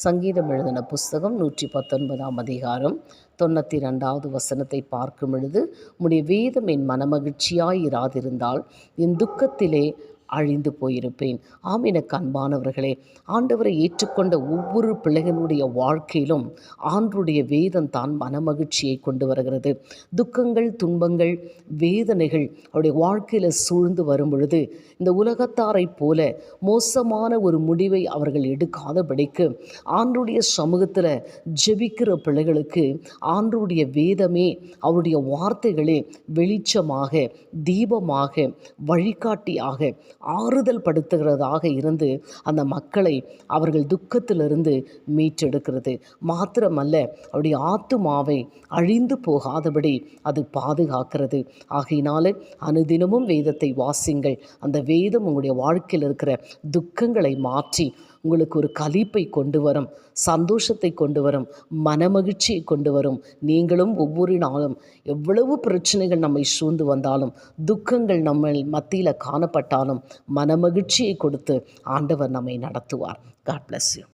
சங்கீதம் எழுதின புஸ்தகம் நூற்றி பத்தொன்பதாம் அதிகாரம். தொண்ணூற்றி ரெண்டாவது வசனத்தை பார்க்கும் பொழுது உம்முடைய வேதம் என் மனமகிழ்ச்சியாயிராதிருந்தால் என் துக்கத்திலே அழிந்து போயிருப்பேன். ஆம் எனக்கு அன்பானவர்களே ஆண்டவரை ஏற்றுக்கொண்ட ஒவ்வொரு பிள்ளைகளுடைய வாழ்க்கையிலும் ஆண்டுடைய வேதம் தான் மனமகிழ்ச்சியை கொண்டு வருகிறது. துக்கங்கள் துன்பங்கள் வேதனைகள் அவருடைய வாழ்க்கையில் சூழ்ந்து வரும் பொழுது இந்த உலகத்தாரைப் போல மோசமான ஒரு முடிவை அவர்கள் எடுக்காதபடிக்கு ஆண்டுடைய சமூகத்தில் ஜெபிக்கிற பிள்ளைகளுக்கு ஆண்டுடைய வேதமே அவருடைய வார்த்தைகளே வெளிச்சமாக தீபமாக வழிகாட்டியாக ஆறுதல் படுத்துகிறதாக இருந்து அந்த மக்களை அவர்கள் துக்கத்திலிருந்து மீட்டெடுக்கிறது. மாத்திரமல்ல அவருடைய ஆத்துமாவை அழிந்து போகாதபடி அது பாதுகாக்கிறது. ஆகையினால அனுதினமும் வேதத்தை வாசிங்கள். அந்த வேதம் உங்களுடைய வாழ்க்கையில் இருக்கிற துக்கங்களை மாற்றி உங்களுக்கு ஒரு கலிப்பை கொண்டு வரும் சந்தோஷத்தை கொண்டு வரும் மனமகிழ்ச்சியை கொண்டு வரும். நீங்களும் ஒவ்வொரு நாளும் எவ்வளவு பிரச்சனைகள் நம்மை சூழ்ந்து வந்தாலும் துக்கங்கள் நம்ம மத்தியில் காணப்பட்டாலும் மனமகிழ்ச்சியை கொடுத்து ஆண்டவர் நம்மை நடத்துவார். God bless you